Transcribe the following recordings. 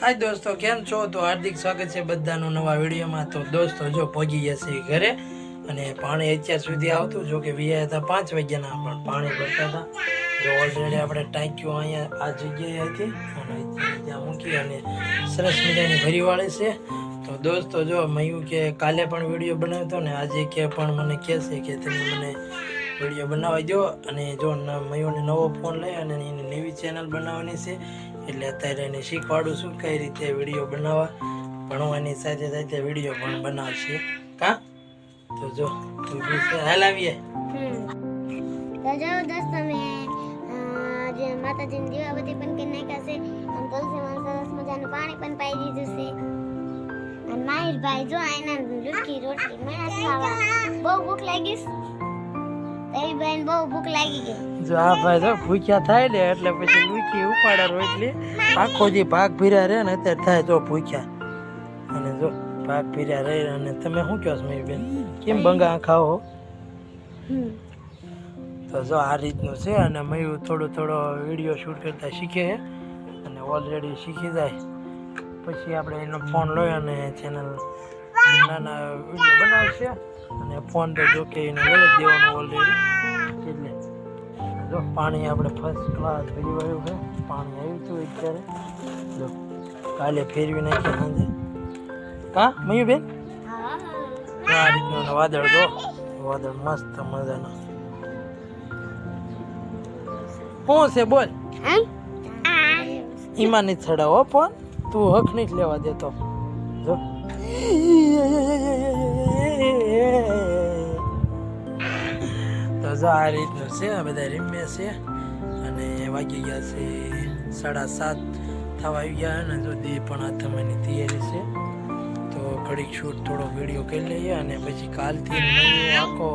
હાય દોસ્તો, કેમ છો? તો હાર્દિક સ્વાગત છે બધાનું નવા વિડીયોમાં. તો દોસ્તો, જો પહોંચી છે ઘરે અને પાણી અત્યાર સુધી આવતું જો કે વીયા હતા પાંચ વાગ્યાના, પણ પાણી ભરતા હતા. જો ઓલરેડી આપણે ટાંક્યું અહીંયા આ જગ્યાએ હતી અને ત્યાં મૂકી અને સરસ મજાની ભરીવાળી છે. તો દોસ્તો, જો મયું કે કાલે પણ વીડિયો બનાવ્યો હતો ને, આજે કે પણ મને કહેશે કે તમે મને વીડિયો બનાવી દો અને જો ન- મયુને નવો ફોન લઈ અને એની નવી ચેનલ બનાવવાની છે, એટલે અત્યારે એને શીખવાડું છું કઈ રીતે વીડિયો બનાવવા. ભણવાની સાથે સાથે વીડિયો પણ બનાવશે. કા? તો જો હાલ આવીએ. તો જો દોસ્તો મેં માતાજીની દીવાબત્તી પણ કે નાખ્યા છે. પાણી પણ પાઈ દીધું છે. અને માહિરભાઈ જો એના લુટકી રોટલી ખાવા. બહુ ભૂખ લાગી તારી બેન બહુ ભૂખ લાગી ગઈ. જો આ ભાઈ તો ભૂખ્યા થાય ને એટલે પછી લૂકી ઉપાડા રોટલી. આખો જે ભાગ ભીર્યા રહે ને અત્યારે થાય જો ભૂખ્યા. અને જો ભાગ ભીર્યા રહે અને તમે શું કહો છો મારી બેન? કેમ બંગા ખાઓ તો જો આ રીતનું છે અને મયું થોડો થોડો વીડિયો શૂટ કરતા શીખે અને ઓલરેડી શીખી જાય. પછી આપણે એનો ફોન લઈ અને ચેનલ નાના વીડિયો બનાવશે. અને ફોન તો જો કે એને લઈ જ ઓલરેડી એટલે જો પાણી આપણે ફર્સ્ટ ક્લાસ ભરી વાળ્યું છે. પાણી આવ્યું હતું અત્યારે. જો કાલે ફેરવી નાખ્યા સાંજે. હા મયુબેન આ રીતનું વાદળ જો. વાદળ મસ્ત મજાના. શું છે બોલ? ઈમાની ચડાવો પણ તું હક નહીં લેવા દેતો જો. જો આ રીતનું છે, આ બધા રીમે છે. અને વાગી ગયા છે સાડા સાત, થવા આવી ગયા અને જો દે પણ આ થવાની તૈયારી છે. તો ઘડીક શૂટ થોડો વીડિયો કરી લઈએ અને પછી કાલથી આખો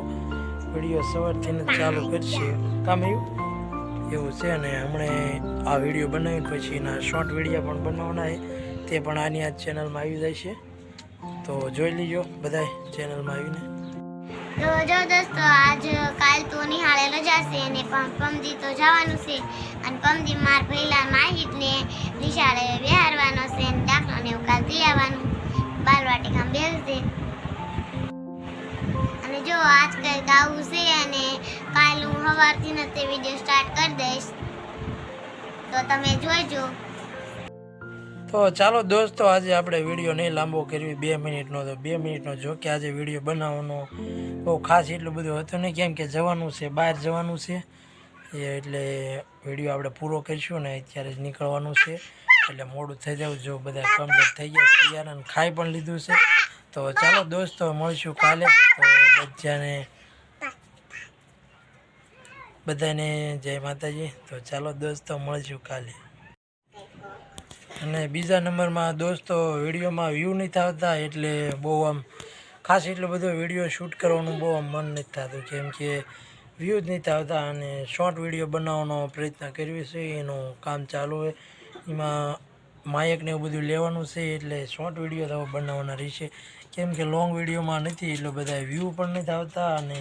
વીડિયો સવારથી ચાલુ કરશે. કામ એવું એવું છે, અને હમણે આ વીડિયો બનાવીને પછી એના શોર્ટ વીડિયો પણ બનાવવાના તે પણ આની આ ચેનલમાં આવી જાય છે. તો જોઈ લીજો બધાય ચેનલમાં આવીને. તો જો દોસ્તો, આજ કાલ તો નિહાળે રજા છે અને પમ- પમદી તો જવાનું છે. અને પમદી માર પહેલા માહિતને નિશાળે બિહારવાનો છે અને દાખલો ને એવું કાલ દઈ આવવાનું. બાલવાટિકામાં બેસશે અને જો આજ કાલ ગાવું છે અને કાલ હું સવારથી ને તે વીડિયો સ્ટાર્ટ કરી દઈશ. તો તમે જોઈજો તો ચાલો દોસ્તો, આજે આપણે વીડિયો નહીં લાંબો કરવી, બે મિનિટનો. તો બે મિનિટનો, જો કે આજે વીડિયો બનાવવાનો. બહુ ખાસ એટલું બધું હતું નહીં. કેમ કે જવાનું છે, બહાર જવાનું છે. એટલે વીડિયો આપણે પૂરો કરીશું ને અત્યારે જ નીકળવાનું છે. એટલે મોડું થઈ જવું, જો બધા કમ્પ્લીટ થઈ ગયા, તૈયાર અને ખાઈ પણ લીધું છે. તો ચાલો દોસ્તો, મળીશું કાલે. તો બધાને બધાને જય માતાજી. તો ચાલો દોસ્તો, મળીશું કાલે. અને બીજા નંબરમાં દોસ્તો, વિડીયોમાં વ્યૂ નહીં થતા એટલે બહુ આમ ખાસ એટલો બધો વીડિયો શૂટ કરવાનું બહુ મન નથી થતું. કેમ કે વ્યૂઝ નથી આવતા અને શોર્ટ વીડિયો બનાવવાનો પ્રયત્ન કર્યો છે, એનું કામ ચાલુ હોય. એમાં માયક ને એવું બધું લેવાનું છે, એટલે શોર્ટ વીડિયો તો બનાવવાના રહેશે. કેમ કે લોંગ વિડીયોમાં નથી, એટલો બધા વ્યૂ પણ નથી આવતા અને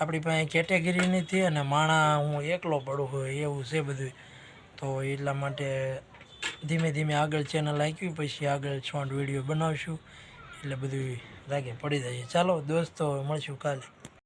આપણી પાસે કેટેગરી નથી અને માણા હું એકલો પડું હોય, એવું છે બધું તો એટલા માટે ધીમે ધીમે આગળ ચેનલ આંક્યું પછી આગળ શોર્ટ વીડિયો બનાવશું. એટલે બધું લાગે પડી જાય ચાલો દોસ્તો મળશું કાલે.